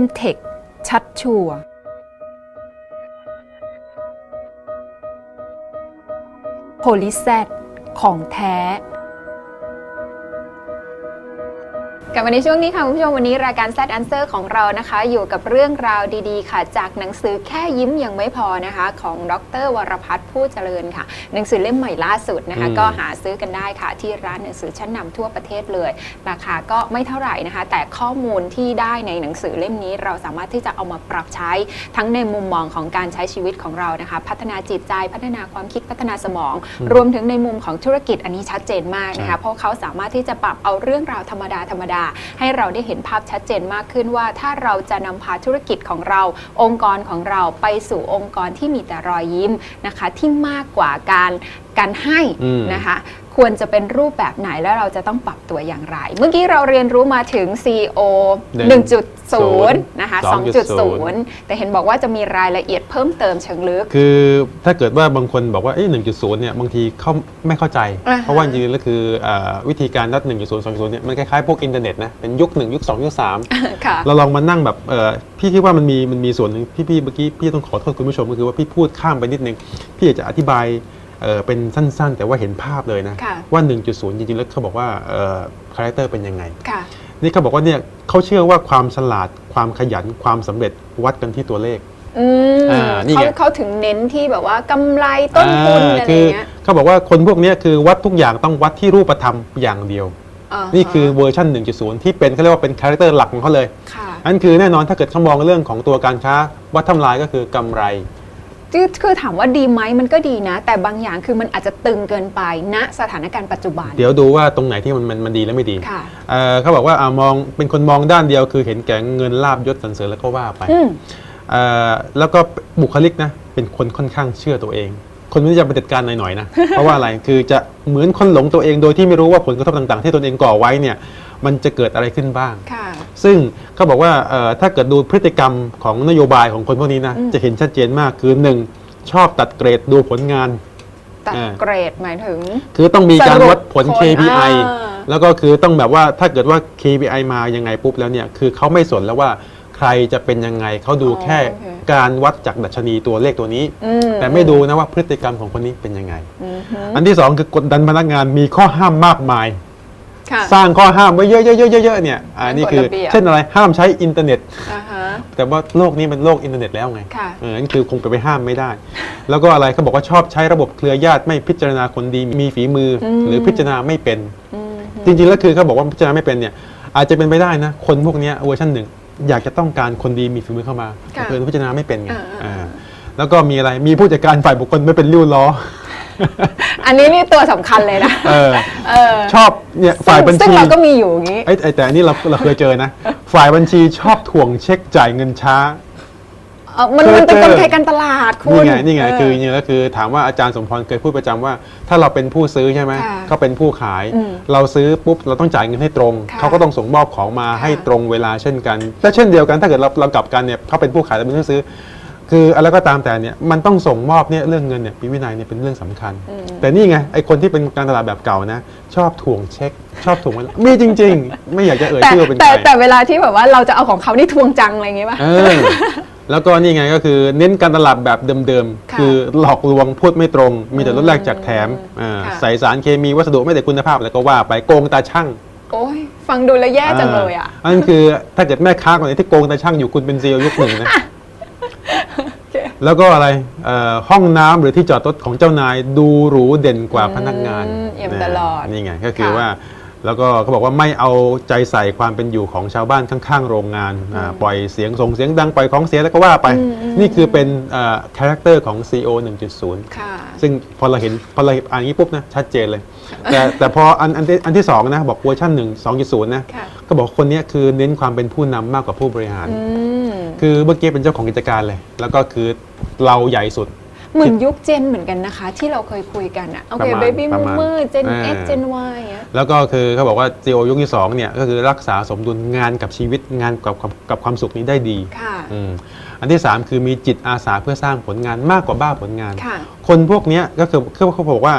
m t e c h ชัดชัวร์โพลิแซดของแท้ กลับมาในช่วงนี้ค่ะคุณผู้ชมวันนี้รายการ Z Answer ของเรานะคะ อยู่กับเรื่องราวดีๆ ค่ะ จากหนังสือแค่ยิ้มยังไม่พอนะคะ ของดรวรพัฒน์ผู้เจริญค่ะ หนังสือเล่มใหม่ล่าสุดนะคะอืมก็หาซื้อกันได้ค่ะ ที่ร้านหนังสือชั้นนำทั่วประเทศเลย ราคาก็ไม่เท่าไหร่นะคะ แต่ข้อมูลที่ได้ในหนังสือเล่มนี้ เราสามารถที่จะเอามาปรับใช้ทั้งในมุมมองของการใช้ชีวิตของเรานะคะ พัฒนาจิตใจพัฒนาความคิดพัฒนาสมอง รวมถึงในมุมของธุรกิจอันนี้ชัดเจนมากนะครัคะบเพราะเขาสามารถที่จะปรับเอาเรื่องราวธรรมดาธรรมดาให้เราได้เห็นภาพชัดเจนมากขึ้นว่า ถ้าเราจะนำพาธุรกิจของเรา องค์กรของเราไปสู่องค์กรที่มีแต่รอยยิ้มนะคะ ที่มากกว่าการการให้อืมนะคะ ควรจะเป็นรูปแบบไหนและเราจะต้องปรับตัวอย่างไร เมื่อกี้เราเรียนรู้มาถึง CEO หนึ่ง1.0 นะคะ2.0 2.0 แต่เห็นบอกว่าจะมีรายละเอียดเพิ่มเติมเชิงลึก คือถ้าเกิดว่าบางคนบอกว่าเอ้หนึ่งจุดศูนย์เนี่ยบางทีเขาไม่เข้าใจอ่าฮะเพราะว่าจริงๆแล้วคือเออวิธีการนัด 1.0 2.0 เนี่ยมันคล้ายๆพวกอินเทอร์เน็ตนะ เป็นยุค 1 ยุค 2 ยุคค่ะ3เราลองมานั่งแบบเออพี่คิดว่ามันมีมันมีส่วนหนึ่งพี่พี่เมื่อกี้พี่ต้องขอโทษคุณผู้ชมก็คือว่าพี่พูดข้ามไปนิดนึงพี่อยากจะอธิบาย เออเป็นสั้นๆ แต่ว่าเห็นภาพเลยนะค่ะว่า 1.0 จริงๆ แล้วเขาบอกว่าเออคาแรคเตอร์เป็นยังไงค่ะนี่เขาบอกว่าเนี่ยเขาเชื่อว่าความฉลาดความขยันความสำเร็จวัดกันที่ตัวเลขอืมอ่านี่เขาไงเขาถึงเน้นที่แบบว่ากำไรต้นทุนอะไรคือย่างเงี้ยเขาบอกว่าคนพวกเนี้ยคือวัดทุกอย่างต้องวัดที่รูปธรรมอย่างเดียวาฮะนี่คือเวอร์ชัน1.0 ที่เป็นเขาเรียกว่าเป็นคาแรคเตอร์หลักของเขาเลยค่ะนั่นคือแน่นอนถ้าเกิดเขามองเรื่องของตัวการค้าวัดทำลายก็คือกำไร คือคือถามว่าดีไหมมันก็ดีนะ แต่บางอย่างคือมันอาจจะตึงเกินไปณสถานการณ์ปัจจุบัน เดี๋ยวดูว่าตรงไหนที่มันมันมันดีและไม่ดีค่ะ เอ่อเขาบอกว่าอ่ามองเป็นคนมองด้านเดียวคือเห็นแก่เงินลาบยศสรรเสริญแล้วก็ว่าไปอืมเอ่อแล้วก็บุคลิกนะเป็นคนค่อนข้างเชื่อตัวเอง คนนี้จะเป็นเด็ดการหน่อยๆนะ เพราะว่าอะไรคือจะเหมือนคนหลงตัวเองโดยที่ไม่รู้ว่าผลกระทบต่างๆ ที่ตนเองก่อไว้เนี่ย มันจะเกิดอะไรขึ้นบ้าง ค่ะซึ่งเขาบอกว่าเอ่อถ้าเกิดดูพฤติกรรมของนโยบายของคนพวกนี้นะอืมจะเห็นชัดเจนมากคือ 1. ชอบตัดเกรดดูผลงาน ตัดอ่า เกรดหมายถึง คือต้องมีการสรุปวัดผลผล KPI อ่า แล้วก็คือต้องแบบว่าถ้าเกิดว่า KPI มายังไงปุ๊บแล้วเนี่ยคือเขาไม่สนแล้วว่าใครจะเป็นยังไงเขาดูแค่การวัดจากดัชนีตัวเลขตัวนี้ อืมแต่ไม่ดูนะว่าพฤติกรรมของคนนี้เป็นยังไง อือฮึอันที่สองคือกดดันพนักงานมีข้อห้ามมากมายค่ะ สร้างข้อห้ามไว้เยอะๆๆๆๆเนี่ยอันนี้คือกฎระเบียบเช่นอะไรห้ามใช้อินเทอร์เน็ตอ่าฮะแต่ว่าโลกนี้เป็นโลกอินเทอร์เน็ตแล้วไงค่ะเออนั่นคือคงไปไปห้ามไม่ได้ แล้วก็อะไรเขาบอกว่าชอบใช้ระบบเครือญาติไม่พิจารณาคนดีมีฝีมืออมหรือพิจารณาไม่เป็นอืมฮึจริงๆแล้วคือเขาบอกว่าพิจารณาไม่เป็นเนี่ยอาจจะเป็นไปได้นะ คนพวกเนี้ยเวอร์ชันหนึ่งอยากจะต้องการคนดีมีฝีมือเข้ามาแต่เพื่อนพิจารณาไม่เป็นไงอ่าๆอ่าแล้วก็มีอะไรมีผู้จัดการฝ่ายบุคคลไม่เป็นริ้วล้อ อันนี้นี่ตัวสำคัญเลยนะเออ เออชอบเนี่ยฝ่ายบัญซึ่งชี เราก็มีอยู่อย่างนี้ ไอ้ไอ้แต่อันนี้เราเราเคยเจอนะ ฝ่ายบัญชีชอบถ่วงเช็คจ่ายเงินช้า เออมันเคยมันเป็นเจอกลไกการตลาดคุณนี่ไงนี่ไงเคือจริงๆแล้วคือถามว่าอาจารย์สมพรเคยพูดประจำว่า ถ้าเราเป็นผู้ซื้อใช่ไหมค่ะเขาเป็นผู้ขาย อืมเราซื้อปุ๊บเราต้องจ่ายเงินให้ตรง ค่ะเขาก็ต้องส่งมอบของมาค่ะให้ตรงเวลาเช่นกันและเช่นเดียวกันถ้าเกิดเราเรากลับกันเนี่ยเขาเป็นผู้ขายเราเป็นผู้ซื้อ คืออะไรก็ตามแต่เนี่ยมันต้องส่งมอบเนี่ยเรื่องเงินเนี่ยปีวินัยเนี่ยเป็นเรื่องสำคัญอืมแต่นี่ไงไอคนที่เป็นการตลาดแบบเก่านะชอบถ่วงเช็ค ชอบถ่วงเวลามีจริง ๆ ไม่อยากจะเอ่ยแต่ชื่อว่าเป็นใคแต่รแต่เวลาที่แบบว่าเราจะเอาของเขานี่ทวงจังอะไรอย่างงี้ป่ะเออแล้วก็นี่ไงก็คือเน้นการตลาดแบบเดิมค่ะๆคือหลอกลวงพูดไม่ตรง มีแต่ลดแลกแจกแถมอ่าค่ะใส่สารเคมีวัสดุไม่แต่คุณภาพแล้วก็ว่าไปโกงตาช่างโอ้ยฟังดูแล้วแย่จังเลยอะานั่นคือถ้าเกิดแม่ค้าคนไหนที่โกงตาช่างอยู่คุณเป็นซีอยุคหนึ่งนะ แล้วก็อะไรเอ่อห้องน้ำหรือที่จอดรถของเจ้านายดูหรูเด่นกว่าพนักงานอืมเอี่ยมตลอดนี่ไงก็คือค่ะ ว่า แล้วก็เขาบอกว่าไม่เอาใจใส่ความเป็นอยู่ของชาวบ้านข้างๆ โรงงานอ่าปล่อยเสียงส่งเสียงดังปล่อยของเสียแล้วก็ว่าไปอืมอืมนี่คือเป็นคาแรคเตอร์ของ CEO 1.0 ค่ะ ซึ่งพอเราเห็นพอเราอ่านอย่างนี้ปุ๊บนะชัดเจนเลย แต่แต่พออันอันที่อันที่สองนะบอกเวอร์ชันหนึ่งสองจุดศูนย์นะค่ะ ก็บอกคนเนี้ยคือเน้นความเป็นผู้นำมากกว่าผู้บริหาร อืม คือเมื่อกี้เป็นเจ้าของกิจการเลย แล้วก็คือ เราใหญ่สุด เหมือนยุคเจนเหมือนกันนะคะ ที่เราเคยคุยกันอะโอเคประมาณเบบี้ปมูระมาณเมอร์เจนอ่าเอเจนวายอะแล้วก็คือเขาบอกว่า CEO ยุคที่สองเนี่ยก็คือรักษาสมดุลงานกับชีวิตงานกับกับกับความสุขนี้ได้ดีค่ะ อืมอันที่3คือมีจิตอาสาเพื่อสร้างผลงานมากกว่าบ้าผลงาน ค่ะ คนพวกเนี้ยก็คือเขาเขาบอกว่า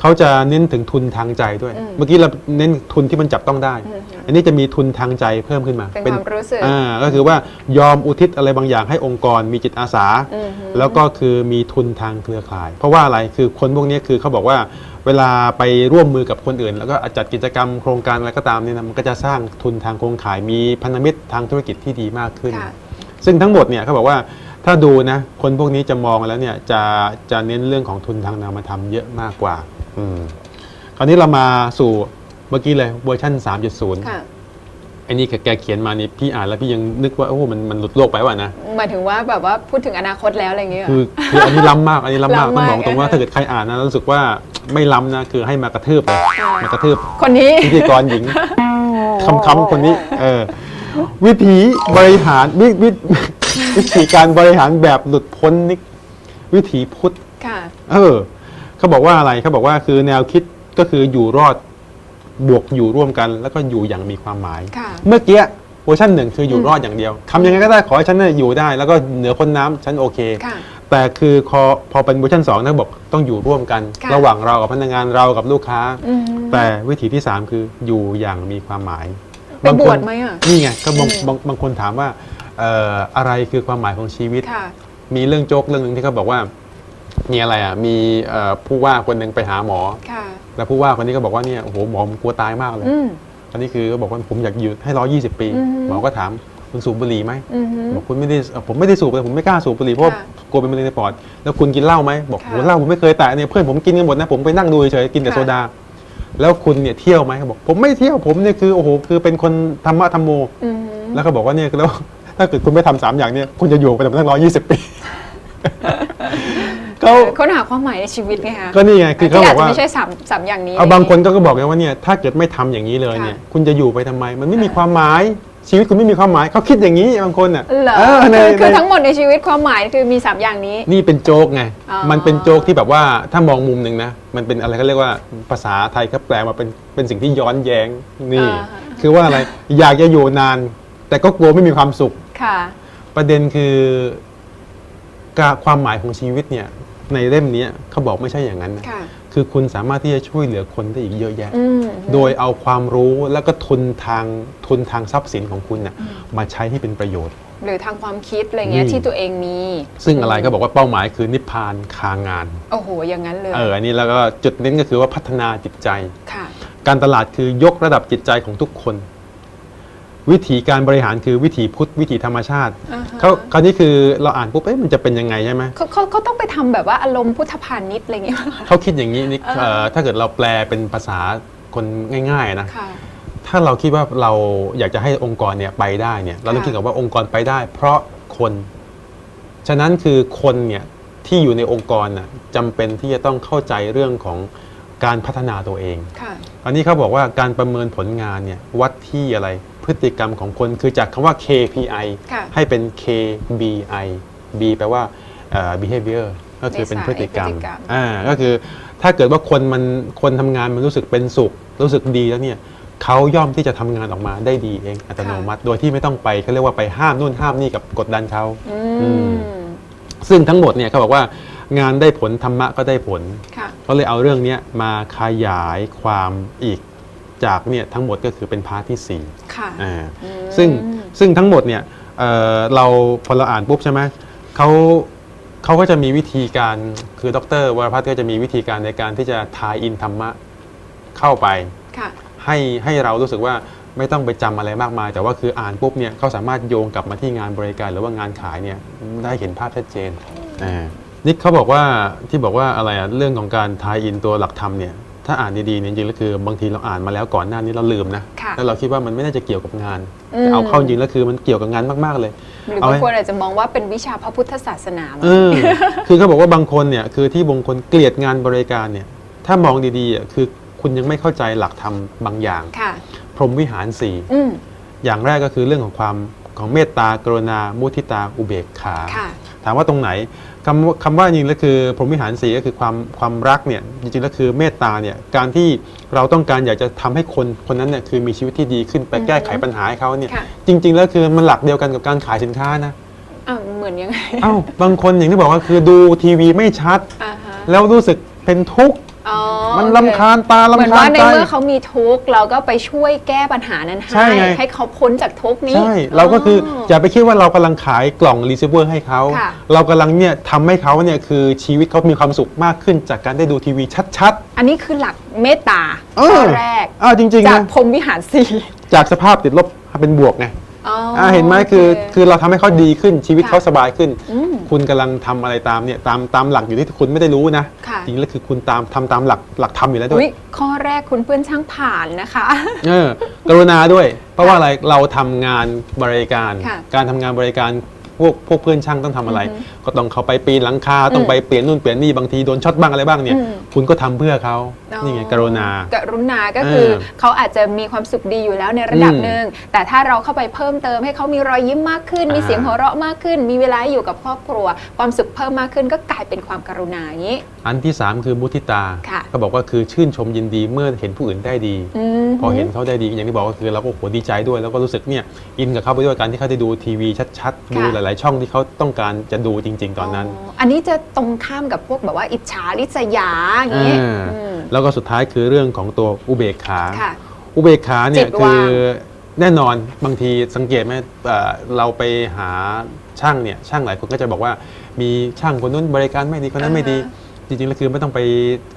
เขาจะเน้นถึงทุนทางใจด้วย อืม เมื่อกี้เราเน้นทุนที่มันจับต้องได้ อือฮึ อันนี้จะมีทุนทางใจเพิ่มขึ้นมาเป็นความรู้สึกอ่าก็คือว่ายอมอุทิศอะไรบางอย่างให้องค์กรมีจิตอาสาอือฮึแล้วก็คือมีทุนทางเครือข่าย เพราะว่าอะไรคือคนพวกนี้คือเขาบอกว่าเวลาไปร่วมมือกับคนอื่น แล้วก็จัดกิจกรรมโครงการอะไรก็ตามเนี่ยนะมันก็จะสร้างทุนทางโครงข่ายมีพันธมิตรทางธุรกิจที่ดีมากขึ้นค่ะซึ่งทั้งหมดเนี่ยเขาบอกว่าถ้าดูนะคนพวกนี้จะมองแล้วเนี่ยจะจะเน้นเรื่องของทุนทางนามธรรมเยอะมากกว่า อืมคราวนี้เรามาสู่ เมื่อกี้เลยเวอร์ชัน3.0ค่ะไอ้นี่แกเขียนมานี่พี่อ่านแล้วพี่ยังนึกว่าโอ้โหมันมันหลุดโลกไปว่ะนะ หมายถึงว่าแบบว่าพูดถึงอนาคตแล้วอะไรอย่างเงี้ยเหรอ คือคืออันนี้ล้ำมากอันนี้ล้ำมากล้ำต้องมากบอกตรงว่าอะถ้าเกิดใครอ่านนะแล้วรู้สึกว่าไม่ล้ำนะคือให้มากระทืบเลยอ่ามมากระทืบคนนี้ พิธีกรหญิงคำคำๆคนนี้เออวิธีบริหารวิวิวิธีการบริหารแบบหลุดพ้นนี่วิถีพุทธ ค่ะ เออเขาบอกว่าอะไรเขาบอกว่าคือแนวคิดก็คืออยู่รอด บวกอยู่ร่วมกันแล้วก็อยู่อย่างมีความหมาย ค่ะ เมื่อกี้เวอร์ชันหนึ่งคืออยู่รอดอย่างเดียวทำยังไงก็ได้ขอให้ฉันเนี่ยอยู่ได้ แล้วก็เหนือพ้นน้ำฉันโอเค ค่ะ แต่คือพอพอเป็นเวอร์ชันสองนะบอกต้องอยู่ร่วมกัน ค่ะ ระหว่างเรากับพนักงานเรากับลูกค้า อืม แต่วิธีที่ 3 คืออยู่อย่างมีความหมายไปบวชไหมอะ นี่ไงก็บางอืมบางบางคนถามว่าเอ่ออะไรคือความหมายของชีวิต ค่ะ มีเรื่องโจ๊กเรื่องหนึ่งที่เขาบอกว่า มีอะไรอะมีเอ่อผู้ว่าคนหนึ่งไปหาหมอ ค่ะ แล้วผู้ว่าคนนี้ก็บอกว่าเนี่ยโอ้โหหมอผมกลัวตายมากเลยอืม อันนี้คือก็บอกว่าผมอยากอยู่ให้ร้อยี่สิบปี อือฮึ หมอก็ถามคุณสูบบุหรี่ไหมอืมฮึ บอกคุณไม่ได้เอ่อผมไม่ได้สูบเลยผมไม่กล้าสูบบุหรี่เพราะว่าค่ะกลัวเป็นมะเร็งในปอด แล้วคุณกินเหล้าไหมบอกค่ะ โหเหล้าผมไม่เคยแตะเนี่ยเพื่อนผมกินกันหมดนะผมไปนั่งดูเฉยๆกินแต่ค่ะโซดา แล้วคุณเนี่ยเที่ยวไหมเขาบอกผมไม่เที่ยวผมเนี่ยคือโอ้โหคือเป็นคนธรรมะธรรมโม อืมฮึแล้วเขาบอกว่าเนี่ยแล้วถ้าเกิดคุณไม่ทำสามอย่างเนี่ยคุณจะอยู่ไปตั้งร้อยยี่สิบปี เขาค้นหาความหมายในชีวิตไงคะก็นี่ไงคือเขาที่บอาอจกจะว่า ไม่ใช่สามสามอย่างนี้ เอาบางคนก็ก็บอกเลยว่าเนี่ยถ้าเกิดไม่ทำอย่างนี้เลยเนี่ยค่ะคุณจะอยู่ไปทำไม มันไม่มีความหมาย ชีวิตคุณไม่มีความหมายเขาคิดอย่างนี้บางคนอะเหรอเออในคือคือในทั้งหมดในชีวิตความหมายคือมีสามอย่างนี้ นี่เป็นโจ๊กไงอ๋อ มันเป็นโจ๊กที่แบบว่าถ้ามองมุมหนึ่งนะมันเป็นอะไรเขาเรียกว่าภาษาไทยเขาแปลมาเป็นเป็นสิ่งที่ย้อนแย้งนี่อ่าฮะคือว่าอะไรอยากจะอยู่นาน แต่ก็กลัวไม่มีความสุข ค่ะ ประเด็นคือการความหมายของชีวิตเนี่ย ในเล่มเนี้ยเขาบอกไม่ใช่อย่างนั้นนะค่ะคือคุณสามารถที่จะช่วยเหลือคนได้อีกเยอะแยะอืมโดยเอาความรู้แล้วก็ทุนทางทุนทางทรัพย์สินของคุณน่ะมาใช้ให้เป็นประโยชน์ หรือทางความคิดอะไรเงี้ยนี่ที่ตัวเองมี ซึ่งอะไรก็บอกว่าเป้าหมายคือนิพพานคางาน โอ้โห อย่างนั้นเลย เออ อันนี้แล้วก็จุดเน้นก็คือว่าพัฒนาจิตใจค่ะการตลาดคือยกระดับจิตใจของทุกคน วิธีการบริหารคือวิถีพุทธวิถีธรรมชาติอ่าฮะ เขาคราวนี้คือเราอ่านปุ๊บเอ๊ะมันจะเป็นยังไงใช่ไหมเขาเขาเขาต้องไปทำแบบว่าอารมณ์พุทธพาณิชย์อะไรเงี้ยเขาคิดอย่างนี้นี่เออเอ่อถ้าเกิดเราแปลเป็นภาษาคนง่ายๆนะ ค่ะ ถ้าเราคิดว่าเราอยากจะให้องค์กรเนี่ยไปได้เนี่ยเราต้องค่ะ คิดกับว่าองค์กรไปได้ เพราะคน ฉะนั้นคือคนเนี่ยที่อยู่ในองค์กรน่ะจำเป็นที่จะต้องเข้าใจเรื่องของการพัฒนาตัวเอง ค่ะ อันนี้เขาบอกว่าการประเมินผลงานเนี่ยวัดที่อะไร พฤติกรรมของคนคือจากคำว่า KPI ค่ะให้เป็น KBI B แปลว่าเอ่อ behavior ก็คือเป็นพฤติกรรมนิสัยพฤติกรรม อ่าก็คือถ้าเกิดว่าคนมันคนทำงานมันรู้สึกเป็นสุข รู้สึกดีแล้วเนี่ยเขาย่อมที่จะทำงานออกมาได้ดีเองอัตโนมัติ โดยที่ไม่ต้องไปเขาเรียกว่าไปห้ามนู่นห้ามนี่กับกดดันเขา อือืมซึ่งทั้งหมดเนี่ยเขาบอกว่างานได้ผลธรรมะก็ได้ผล ค่ะ เขาเลยเอาเรื่องเนี้ยมาขยายความอีก จากเนี่ยทั้งหมดก็คือเป็นพาร์ทที่ค่ะ4อ่าอืมซึ่งซึ่งทั้งหมดเนี่ยเอ่อเราพอเราอ่านปุ๊บใช่ไหมเขาเขาก็จะมีวิธีการคือดรวรพัฒน์ก็จะมีวิธีการในการที่จะทายอินธรรมะเข้าไป ค่ะ ให้ให้เรารู้สึกว่าไม่ต้องไปจำอะไรมากมาย แต่ว่าคืออ่านปุ๊บเนี่ยเขาสามารถโยงกลับมาที่งานบริการหรือว่างานขายเนี่ยได้เห็นภาพชัดเจนอ่านี่เขาบอกว่าที่บอกว่าอะไรอะเรื่องของการทายอินตัวหลักธรรมเนี่ย ถ้าอ่านดีๆเนี่ยจริงๆแล้วคือบางทีเราอ่านมาแล้วก่อนหน้านี้เราลืมนะค่ะแล้วเราคิดว่ามันไม่น่าจะเกี่ยวกับงานอืม แต่เอาเข้าจริงแล้วคือมันเกี่ยวกับงานมากๆเลย หรือเอาบางไว้คนอาจจะมองว่าเป็นวิชาพระพุทธศาสนามั้ง เออ คือเขาบอกว่าบางคนเนี่ยคือที่บางคนเกลียดงานบริการเนี่ย ถ้ามองดีๆอะคือคุณยังไม่เข้าใจหลักธรรมบางอย่าง ค่ะ พรหมวิหารสี่อืมอย่างแรกก็คือเรื่องของความของเมตตากรุณามุทิตาอุเบกขา ค่ะ ถามว่าตรงไหน คำว่าคำว่าจริงๆแล้วคือพรหมวิหารสีก็คือความความรักเนี่ยจริงๆแล้วคือเมตตาเนี่ยการที่เราต้องการอยากจะทำให้คนคนนั้นเนี่ยคือมีชีวิตที่ดีขึ้นไปอือฮึแก้ไขปัญหาให้เขาเนี่ยค่ะจริง ๆ แล้วคือมันหลักเดียวกันกับการขายสินค้านะอ้าวเหมือนยังไงเอ้าบางคนอย่างที่บอกว่าคือดูทีวีไม่ชัดอ่าฮะแล้วรู้สึกเป็นทุกข์อ๋อ มันโอเคลำคาญตาเหมือนลำคาว่าญในใจ เมื่อเขามีทุกข์เราก็ไปช่วยแก้ปัญหานั้นใช่ให้ ไง ให้เขาพ้นจากทุกข์นี้ ใช่ เราก็คืออย่าไปคิดว่าเรากำลังขายกล่องรีเซิร์ฟเวอร์ให้เขา ค่ะ เรากำลังเนี่ยทำให้เขาเนี่ยคือชีวิตเขามีความสุขมากขึ้นจากการได้ดูทีวีชัด อันนี้คือหลักเมตตาเอข้ออแรกๆอ้าวจริงๆจากนะพรหมวิหารสี่จากสภาพติดลบเป็นบวกไง อ๋ออ่าเห็นไหมคือโเคือเราทำให้เขาดีขึ้นชีวิตค่ะ เขาสบายขึ้น อืม คุณกำลังทำอะไรตามเนี่ยตามตามหลักอยู่ที่คุณไม่ได้รู้นะค่ะ จริงๆแล้วคือคุณตามทำตามหลักหลักธรรมอยู่แล้วด้วอุ๊ยยข้อแรกคุณเพื่อนช่างผ่านนะคะ เออกรุณาด้วย เพราะว่าอะไรเราทำงานบริการ ค่ะ การทำงานบริการพ วกพวกเพื่อนช่างต้องทำอะไรอือฮึก็ต้องเขาไปปีนหลังคาต้องไปเปลี่ยนนู่นเปลี่ยนนี่บางทีโดนช็อตบ้างอะไรบ้างเนี่ย อืม คุณก็ทำเพื่อเขานี่ไงกรุณา กรุณาก็คือเออเขาอาจจะมีความสุขดีอยู่แล้วในระดับอืมหนึ่งแต่ถ้าเราเข้าไปเพิ่มเติมให้เขามีรอยยิ้มมากขึ้น มีอ่า เสียงหัวเราะมากขึ้น มีเวลาให้อยู่กับครอบครัว ความสุขเพิ่มมากขึ้นก็กลายเป็นความกรุณาอย่างนี้ อันที่ 3 คือมุทิตา ค่ะ ก็บอกว่าคือชื่นชมยินดีเมื่อเห็นผู้อื่นได้ดีมพอเห็นเขาได้ดีอย่างที่บอกก็คือเราก็โอ้โหดีใจด้วย แล้วก็รู้สึกเนี่ยอินกับเขาไปด้วยการที่เขาได้ดูทีวีชัดๆ ดูหลายๆช่องที่เขาต้องการจะดูจริง ๆ ตอนนั้น อันนี้จะตรงข้ามกับพวกแบบว่าอิจฉาริษยาอย่างนี้อ่าอืม แล้วก็สุดท้ายคือเรื่องของตัวอุเบกขา ค่ะ อุเบกขาเนี่ยจิตคืว่างอแน่นอนบางทีสังเกตไหมเอ่อเราไปหาช่างเนี่ยช่างหลายคนก็จะบอกว่ามีช่างคนนู้นบริการไม่ดีคนนั้นไม่ดีอ่าจริงๆแล้วคือไม่ต้องไป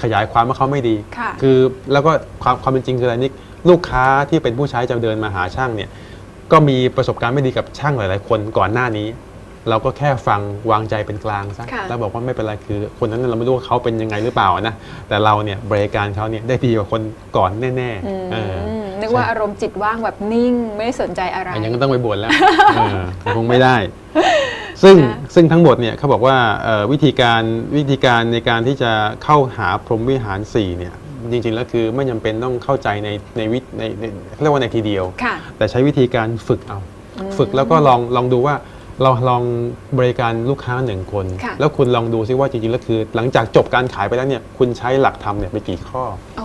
ขยายความว่าเขาไม่ดี ค่ะ คือแล้วก็ความความเป็นจริงคืออะไรนิกลูกค้าที่เป็นผู้ใช้จะเดินมาหาช่างเนี่ย ก็มีประสบการณ์ไม่ดีกับช่างหลาย ๆ คนก่อนหน้านี้ เราก็แค่ฟังวางใจเป็นกลางซะค่ะ แล้วบอกว่าไม่เป็นไรคือ คนนั้นเราไม่รู้ว่าเขาเป็นยังไงหรือเปล่านะแต่เราเนี่ยบริการเขาเนี่ยได้ดีกว่าคนก่อนแน่ๆเออมนึกว่าอารมณ์จิตว่างแบบนิ่งไม่สนใจอะไร อันยังก็ต้องไปบวชแล้ว เออคงไม่ได้ ซึ่งนะซึ่งทั้งหมดเนี่ยเขาบอกว่าเอ่อวิธีการวิธีการในการที่จะเข้าหาพรหมวิหาร4เนี่ย จริงๆแล้วคือไม่จำเป็นต้องเข้าใจในในวิในในเขาเรียกว่าในทีเดียว ค่ะ แต่ใช้วิธีการฝึกเอาอืมฝึกแล้วก็ลองลองดูว่าเราลองบริการลูกค้าหนึ่งคน ค่ะ แล้วคุณลองดูซิว่าจริงๆแล้วคือ หลังจากจบการขายไปแล้วเนี่ยคุณใช้หลักธรรมเนี่ยไปกี่ข้อ โอ้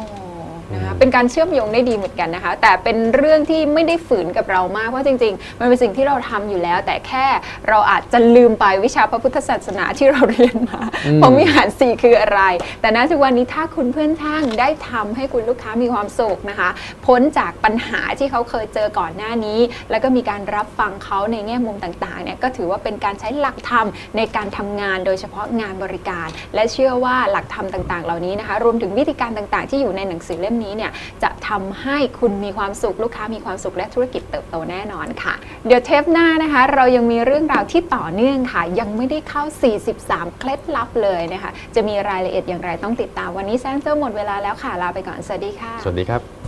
นะคะอืมเป็นการเชื่อมโยงได้ดีเหมือนกันนะคะ แต่เป็นเรื่องที่ไม่ได้ฝืนกับเรามากเพราะจริง ๆ มันเป็นสิ่งที่เราทำอยู่แล้ว แต่แค่เราอาจจะลืมไปวิชาพระพุทธศาสนาที่เราเรียนมาอืมพรหมวิหารสี่คืออะไร แต่ณทุกวันนี้ถ้าคุณเพื่อนช่างได้ทำให้คุณลูกค้ามีความสุขนะคะ พ้นจากปัญหาที่เขาเคยเจอก่อนหน้านี้ แล้วก็มีการรับฟังเขาในแง่มุมต่างๆเนี่ยก็ถือว่าเป็นการใช้หลักธรรมในการทำงานโดยเฉพาะงานบริการ และเชื่อว่าหลักธรรมต่าง ๆ เหล่านี้นะคะ รวมถึงวิธีการต่างๆ ที่อยู่ในหนังสือเล่มนี้เนี่ยจะทำให้คุณมีความสุขลูกค้ามีความสุขและธุรกิจเติบโตแน่นอนค่ะ เดี๋ยวเทปหน้านะคะ เรายังมีเรื่องราวที่ต่อเนื่องค่ะ ยังไม่ได้เข้า 43 เคล็ดลับเลยนะคะ จะมีรายละเอียดอย่างไรต้องติดตามวันนี้แซนเซอร์หมดเวลาแล้วค่ะลาไปก่อนสวัสดีค่ะ สวัสดีครับ